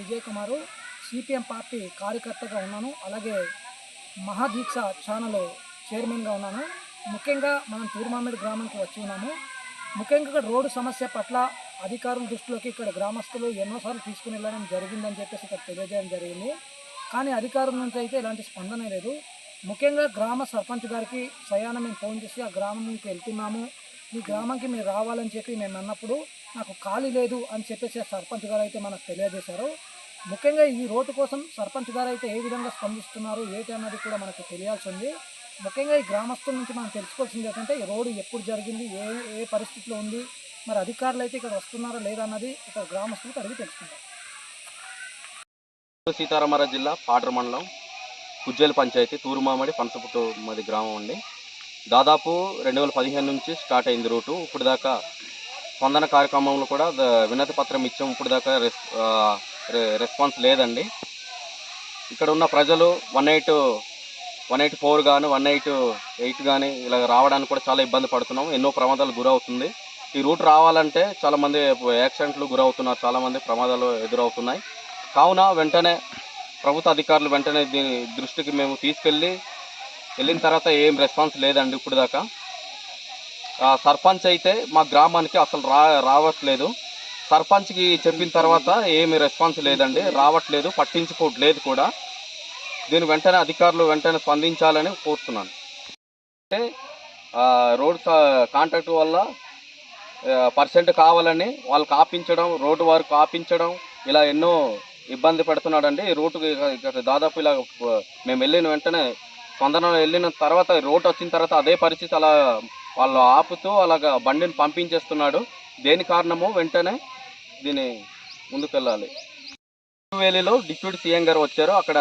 విజయ్ కుమారు CPM party కార్యకర్తగా ఉన్నాను. అలాగే మహాదీక్ష ఛానల్ చైర్మన్గా ఉన్నాను. ముఖ్యంగా మనం తీర్మామిడి గ్రామానికి వచ్చి ఉన్నాము. ముఖ్యంగా ఇక్కడ రోడ్డు సమస్య పట్ల అధికారుల దృష్టిలోకి ఇక్కడ గ్రామస్తులు ఎన్నోసార్లు తీసుకుని వెళ్ళడం జరిగిందని చెప్పేసి ఇక్కడ తెలియజేయడం జరిగింది. కానీ అధికారుల నుంచి అయితే ఇలాంటి స్పందన లేదు. ముఖ్యంగా గ్రామ సర్పంచ్ గారికి సయాన మేము ఫోన్ చేసి ఆ గ్రామంకి వెళ్తున్నాము. ఈ గ్రామంకి మీరు రావాలని చెప్పి మేము అన్నప్పుడు నాకు ఖాళీ లేదు అని చెప్పేసి ఆ సర్పంచ్ గారు అయితే మనకు తెలియజేశారు. ముఖ్యంగా ఈ రోడ్డు కోసం సర్పంచ్ గారు అయితే ఏ విధంగా స్పందిస్తున్నారు ఏంటి అన్నది కూడా మనకు తెలియాల్సి ఉంది. ముఖ్యంగా ఈ గ్రామస్తుల నుంచి మనం తెలుసుకోవాల్సింది ఏంటంటే ఈ రోడ్డు ఎప్పుడు జరిగింది ఏ ఏ పరిస్థితిలో ఉంది మరి అధికారులు అయితే ఇక్కడ వస్తున్నారా లేదా అన్నది ఇక్కడ గ్రామస్తులకు అడిగి తెలుసుకుంటారు సీతారామరాజు జిల్లా పాడ్ర మండలం కుజ్జేల పంచాయతీ తూరుమామడి పనసపుట్టు మాది గ్రామం అండి. దాదాపు రెండు వేల పదిహేను నుంచి స్టార్ట్ అయింది రూటు. ఇప్పుడు దాకా స్పందన కార్యక్రమంలో కూడా వినతి పత్రం ఇచ్చాం ఇప్పుడు దాకా రె- రెస్పాన్స్ లేదండి. ఇక్కడ ఉన్న ప్రజలు one eight one eight four కానీ వన్ ఎయిట్ ఎయిట్ కానీ ఇలా రావడానికి కూడా చాలా ఇబ్బంది పడుతున్నాం ఎన్నో ప్రమాదాలు గురవుతుంది. ఈ రూట్ రావాలంటే చాలామంది యాక్సిడెంట్లు గురవుతున్నారు. చాలామంది ప్రమాదాలు ఎదురవుతున్నాయి. కావున వెంటనే ప్రభుత్వ అధికారులు వెంటనే దీని దృష్టికి మేము తీసుకెళ్ళి వెళ్ళిన తర్వాత ఏం రెస్పాన్స్ లేదండి ఇప్పుడు దాకా సర్పంచ్ అయితే మా గ్రామానికి అసలు రా రావట్లేదు. సర్పంచ్కి చెప్పిన తర్వాత ఏమి రెస్పాన్స్ లేదండి. రావట్లేదు పట్టించుకోవట్లేదు కూడా. దీని వెంటనే అధికారులు వెంటనే స్పందించాలని కోరుతున్నాను. అంటే రోడ్ కాంట్రాక్ట్ వల్ల పర్సెంట్ కావాలని వాళ్ళకి ఆపించడం రోడ్డు వారికి ఆపించడం ఇలా ఎన్నో ఇబ్బంది పెడుతున్నాడండి. ఈ రూట్ దాదాపు ఇలా మేము వెళ్ళిన వెంటనే స్పందన వెళ్ళిన తర్వాత రోడ్ వచ్చిన తర్వాత అదే పరిస్థితి అలా వాళ్ళు ఆపుతూ అలాగా బండిని పంపించేస్తున్నాడు. దేని కారణమో వెంటనే దీన్ని ముందుకెళ్ళాలి. వేలిలో డిప్యూటీ సీఎం గారు వచ్చారు. అక్కడ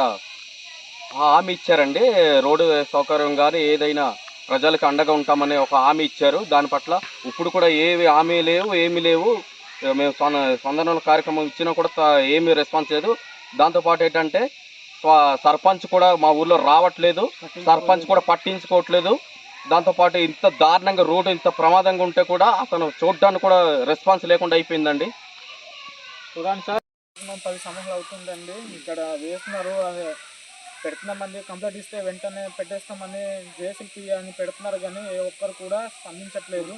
హామీ ఇచ్చారండి. రోడ్డు సౌకర్యం కానీ ఏదైనా ప్రజలకు అండగా ఉంటామని ఒక హామీ ఇచ్చారు. దాని పట్ల ఇప్పుడు కూడా ఏవి హామీ లేవు ఏమీ లేవు. మేము స్పందనల కార్యక్రమం ఇచ్చినా కూడా ఏమీ రెస్పాన్స్ లేదు. దాంతోపాటు ఏంటంటే సర్పంచ్ కూడా మా ఊర్లో రావట్లేదు. సర్పంచ్ కూడా పట్టించుకోవట్లేదు. దాంతోపాటు ఇంత దారుణంగా రోడ్డు ఇంత ప్రమాదంగా ఉంటే కూడా అతను చూడడానికి కూడా రెస్పాన్స్ లేకుండా అయిపోయిందండి. చూడండి సార్ పది సంవత్సరాలు అవుతుందండి. ఇక్కడ వేస్తున్నారు పెడుతున్నామని కంప్లైంట్ ఇస్తే వెంటనే పెట్టేస్తామని జేసీపీ అని పెడుతున్నారు కానీ ఏ ఒక్కరు కూడా స్పందించట్లేదు.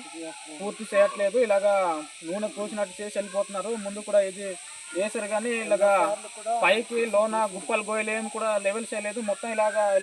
పూర్తి చేయట్లేదు. ఇలాగా నూనె పోసినట్టు చేసి వెళ్ళిపోతున్నారు. ముందు కూడా ఇది వేసారు కానీ ఇలాగా పైకి లోన గుప్పలు ఏమి కూడా లెవెల్ చేయలేదు మొత్తం ఇలాగా